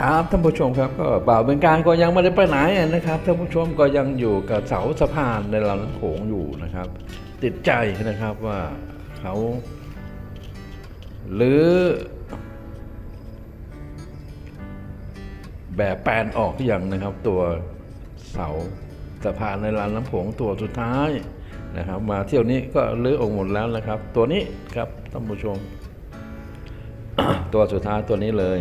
ครับท่านผู้ชมครับก็บ่าวเป็นการก็ยังไม่ได้ไปไหนนะครับท่านผู้ชมก็ยังอยู่กับเสาสะพานในลำน้ำโขงอยู่นะครับ ติดใจนะครับว่าเขาหรือแบบแปลนออกอยังนะครับ ตัวเสาสะพานในลำน้ำโขงตัวสุดท้ายนะครับ มาเที่ยวนี้ก็ลื้อออกหมดแล้วนะครับ ตัวนี้ครับท่านผู้ชม ตัวสุดท้ายตัวนี้เลย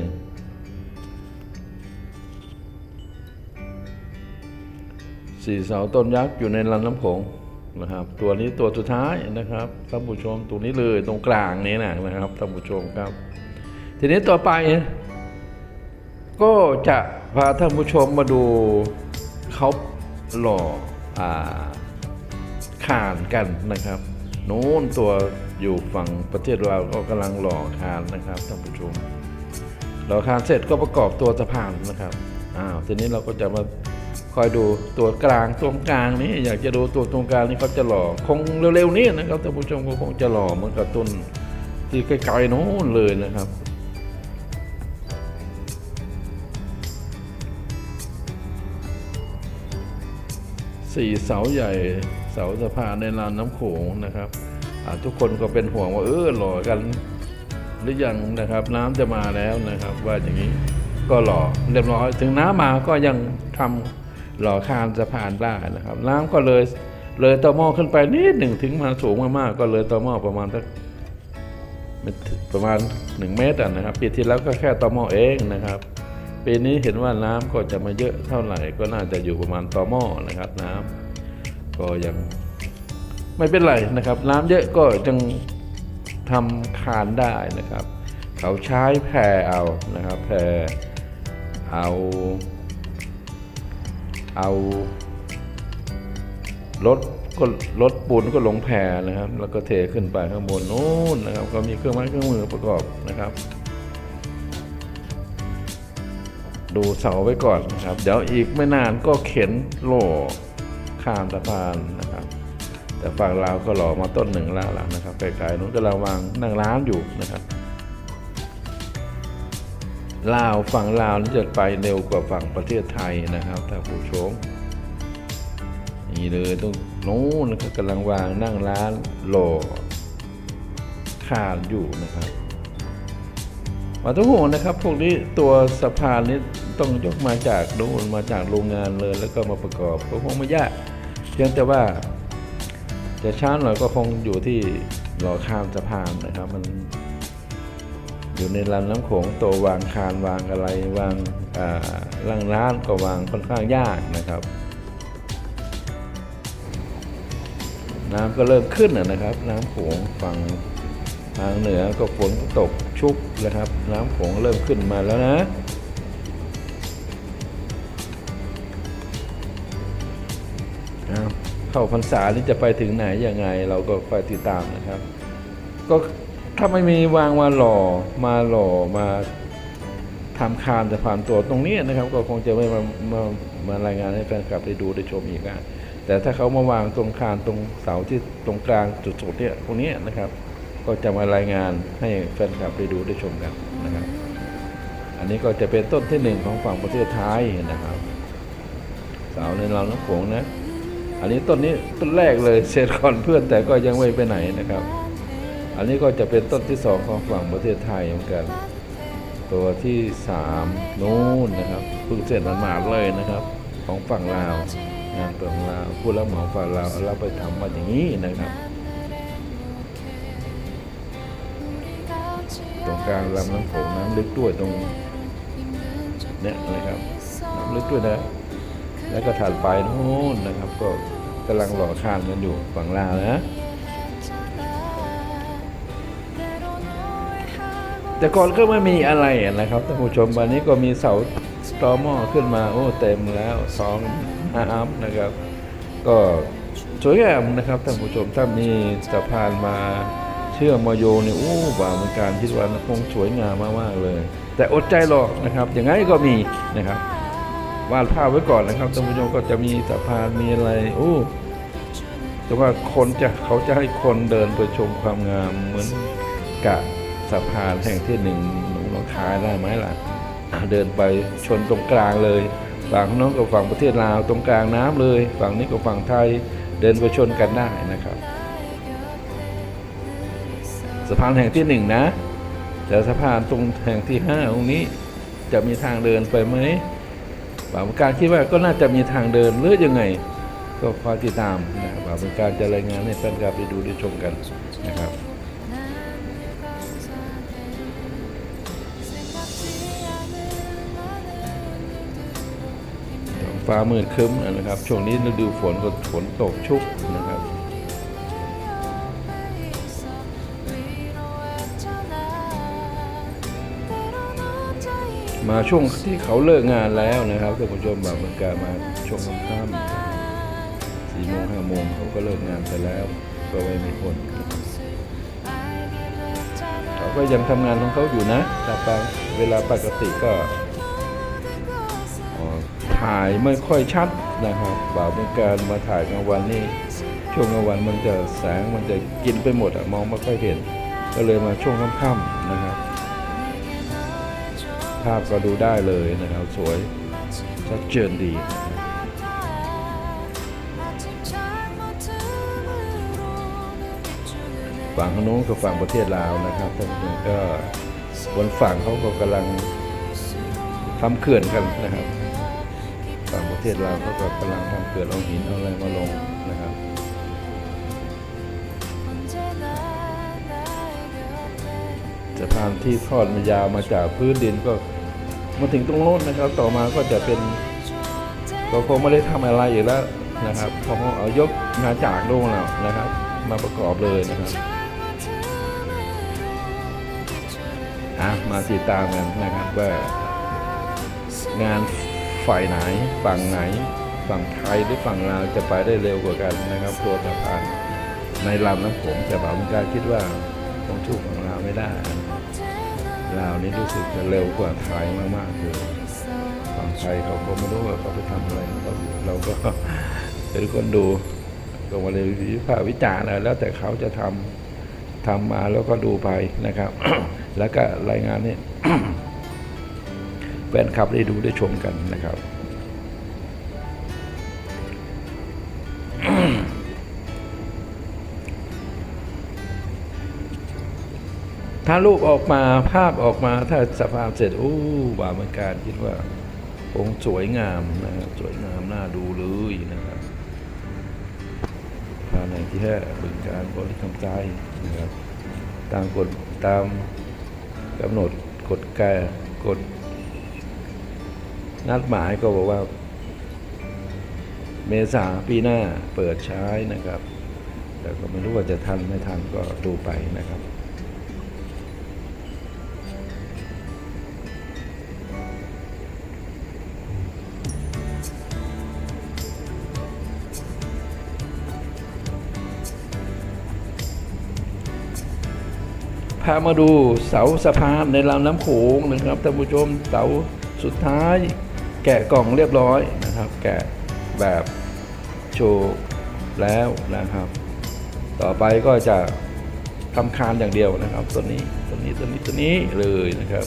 สี่เสาต้นยักษ์อยู่ในลำน้ำโขงนะครับ ตัวนี้ตัวสุดท้ายนะครับท่านผู้ชมตรงนี้เลยตรงกลางนี้นะนะครับท่านผู้ชมครับ ทีนี้ต่อไป ก็จะพาท่านผู้ชมมาดูเขาหล่ออ่าขานกันนะครับนู้นตัวอยู่ฝั่งประเทศเราวก็กำลังหล่อคานนะครับท่านผู้ชมเราคานเสร็จก็ประกอบตัวสะพานนะครับอ้าวทีนี้เราก็จะมา คอยดูตัวกลางตรงกลางนี้อยากจะดูตัวตรงกลางนี้เขาจะหล่อคงเร็วๆนี้นะครับท่านผู้ชมก็คงจะหล่อเหมือนกับต้นที่ไกลๆโน้นเลยนะครับสี่เสาใหญ่เสาสะพานในลำน้ำโขงนะครับทุกคนก็เป็นห่วงว่าเออหล่อกันหรือยังนะครับ น้ำจะมาแล้วนะครับ ว่าอย่างนี้ก็หล่อเรียบร้อยถึงน้ำมาก็ยังทำ หล่อคานสะพานได้นะครับ น้ำก็เลยเลยต่อหม้อขึ้นไปนิดหนึ่งถึงมาสูงมากๆก็เลยต่อหม้อประมาณสักประมาณหนึ่งเมตรนะครับปีที่แล้วก็แค่ต่อหม้อเองนะครับปีนี้เห็นว่าน้ำก็จะมาเยอะเท่าไหร่ก็น่าจะอยู่ประมาณต่อหม้อนะครับ น้ำก็ยังไม่เป็นไรนะครับ น้ำเยอะก็ยังทำคานได้นะครับ เขาใช้แพเอานะครับแพเอา เอารถก็รถปูนก็ลงแพรนะครับ แล้วก็เทขึ้นไปข้างบนนู้นนะครับ ก็มีเครื่องไม้เครื่องมือประกอบนะครับ ดูเสาไว้ก่อนนะครับ เดี๋ยวอีกไม่นานก็เข็นโล่ข้ามสะพานนะครับ แต่ฝั่งลาวก็หล่อมาต้นหนึ่งแล้วล่ะนะครับไกลๆนู้นก็เราวางนั่งร้านอยู่นะครับ ลาวฝั่งลาวนี่จะไปเร็วกว่าฝั่งประเทศไทยนะครับท่านผู้ชมนี่เลยตรงนู้นนะครับกำลังวางนั่งร้านโหล่คานอยู่นะครับ มาทุกห่วงนะครับพวกนี้ตัวสะพานนี้ต้องยกมาจากโน่นมาจากโรงงานเลย แล้วก็มาประกอบก็คงไม่ยากเพียงแต่ว่าจะช้าหน่อยก็คงอยู่ที่หล่อข้ามสะพานนะครับมัน อยู่ในลำน้ำโขงตัววางคานวางอะไรวางอ่าล่างร้านก็วางค่อนข้างยากนะครับ น้ำก็เริ่มขึ้นนะครับ น้ำโขงฝั่งทางเหนือก็ฝนก็ตกชุกนะครับ น้ำโขงเริ่มขึ้นมาแล้วนะอ้าเข้าพรรษานี่จะไปถึงไหนยังไง เราก็คอยติดตามนะครับ ก็ ถ้าไม่มีวางมาหล่อมาหล่อมาทำคานสะพานตัวตรงนี้นะครับ ก็คงจะไม่มามามารายงานให้แฟนคลับได้ดูได้ชมอีกนะแต่ถ้าเขามาวางตรงคานตรงเสาที่ตรงกลางจุดๆเนี่ยตรงนี้นะครับ ก็จะมารายงานให้แฟนคลับได้ดูได้ชมกันนะครับ อันนี้ก็จะเป็นต้นที่หนึ่งของฝั่งประเทศไทยนะครับเสาในลำน้ำโขงนะ อันนี้ต้นนี้ต้นแรกเลยเสร็จก่อนเพื่อนแต่ก็ยังไม่ไปไหนนะครับ อันนี้ก็จะเป็นต้นที่สองของฝั่งประเทศไทยเหมือนกัน ตัวที่สามนู้นนะครับเพิ่งเสร็จหมาเลยนะครับ ของฝั่งลาวงานฝั่งลาวผู้รับเหมาฝั่งลาวเราไปทำมาอย่างนี้นะครับ ตรงกลางลำน้ำโขงน้ำลึกด้วยตรงเนี่ยนะครับน้ำลึกด้วยนะแล้วก็ถัดไปโน่นนะครับ ก็กำลังหล่อคานกันอยู่ฝั่งลาวนะ แต่ก่อนก็ไม่มีอะไรนะครับท่านผู้ชมวันนี้ก็มีเสาตอหม้อขึ้นมาโอ้เต็มแล้วสองน้ำนะครับ ก็สวยงามนะครับท่านผู้ชมถ้ามีสะพานมาเชื่อมมาโยเนี่ยโอ้บ่าเป็นการคิดว่าคงสวยงามมากๆเลย แต่อดใจรอนะครับอย่างไงก็มีนะครับวาดภาพไว้ก่อนนะครับท่านผู้ชมก็จะมีสะพานมีอะไรโอ้แต่ว่าคนจะเขาจะให้คนเดินไปชมความงามเหมือนกับ สะพานแห่งที่หนึ่งหนูลองคายได้ไหมล่ะเดินไปชนตรงกลางเลยฝั่งน้นกับฝั่งประเทศลาวตรงกลางน้ำเลย ฝั่งนี้กับฝั่งไทยเดินไปชนกันได้นะครับสะพานแห่งที่หนึ่งนะแต่สะพานตรงแห่งที่ห้าตรงนี้จะมีทางเดินไปไหมบ่าวการคิดว่าก็น่าจะมีทางเดินหรือยังไง ก็คอยติดตามนะบ่าวการจะรายงานให้แฟนคลับได้ดูได้ชมกันนะครับ ฟ้ามืดครึ้มนะครับ ช่วงนี้ฤดูฝนก็ฝนตกชุกนะครับมาช่วงที่เขาเลิกงานแล้วนะครับท่านผู้ชมแบบเมือนกันมาช่วงค่ำสี่โมงห้าโมงเขาก็เลิกงานไปแล้ว ก็ไม่มีคนเขาก็ยังทำงานของเขาอยู่นะแต่บางเวลาปกติก็ ถ่ายไม่ค่อยชัดนะครับบบเหมือนกันมาถ่ายกลางวันนี่ช่วงกลางวันมันจะแสงมันจะกินไปหมดอะมองไม่ค่อยเห็น ก็เลยมาช่วงค่ำๆนะครับ ภาพก็ดูได้เลยนะครับ สวยชัดเจนดีฝั่งโน้นกับฝั่งประเทศลาวนะครับท่านผู้ชมก็บนฝั่งเขาก็กำลังทำเขื่อนกันนะครับ ทศลาวเขาก็กำลังทำเขื่อนเอาหินเอาอะไรมาลงนะครับสะพานที่ทอดมันยาวมาจากพื้นดินก็มาถึงตรงโน้นนะครับ ต่อมาก็จะเป็นก็คงไม่ได้ทำอะไรอีกแล้วนะครับเพราะเขาเอายกงาจากลงแล้วนะครับ มาประกอบเลยนะครับอะมาติดตามกันนะครับว่างาน ฝ่ายไหนฝั่งไหน ฝั่งไทยหรือฝั่งลาวจะไปได้เร็วกว่ากันนะครับ ตัวสะพานในลำน้ำโขงแต่บางการคิดว่าคงชูฝั่งลาวไม่ได้ลาวนี่รู้สึกจะเร็วกว่าไทยมากๆเลยฝั่งไทยเขาก็ไม่รู้ว่าเขาไปทำอะไรเราก็เป็นคนดูก็มาเลยวิพากษ์วิจารณ์แล้วแต่เขาจะทำทำมาแล้วก็ดูไปนะครับ แล้วก็รายงานนี่ นคลับได้ดูได้ชมกันนะครับถ้ารูปออกมาภาพออกมาถ้าสภาพเสร็จโอ้บ่ามันการคิดว่าคงสวยงามนะครับสวยงามน่าดูเลยนะครับภายในที่แท้บึงการบริกรรมใจนะครับตามกฎตามกำหนดกฎแกกฎ นัดหมายก็บอกว่า เมษาปีหน้าเปิดใช้นะครับ แต่ก็ไม่รู้ว่าจะทันไม่ทันก็ดูไปนะครับพามาดูเสาสะพานในลำน้ำโขงนะครับท่านผู้ชมเสาสุดท้าย แกะกล่องเรียบร้อยนะครับ แกะแบบโชว์แล้วนะครับ ต่อไปก็จะทำคานอย่างเดียวนะครับ ตัวนี้ตัวนี้ตัวนี้ตัวนี้เลยนะครับ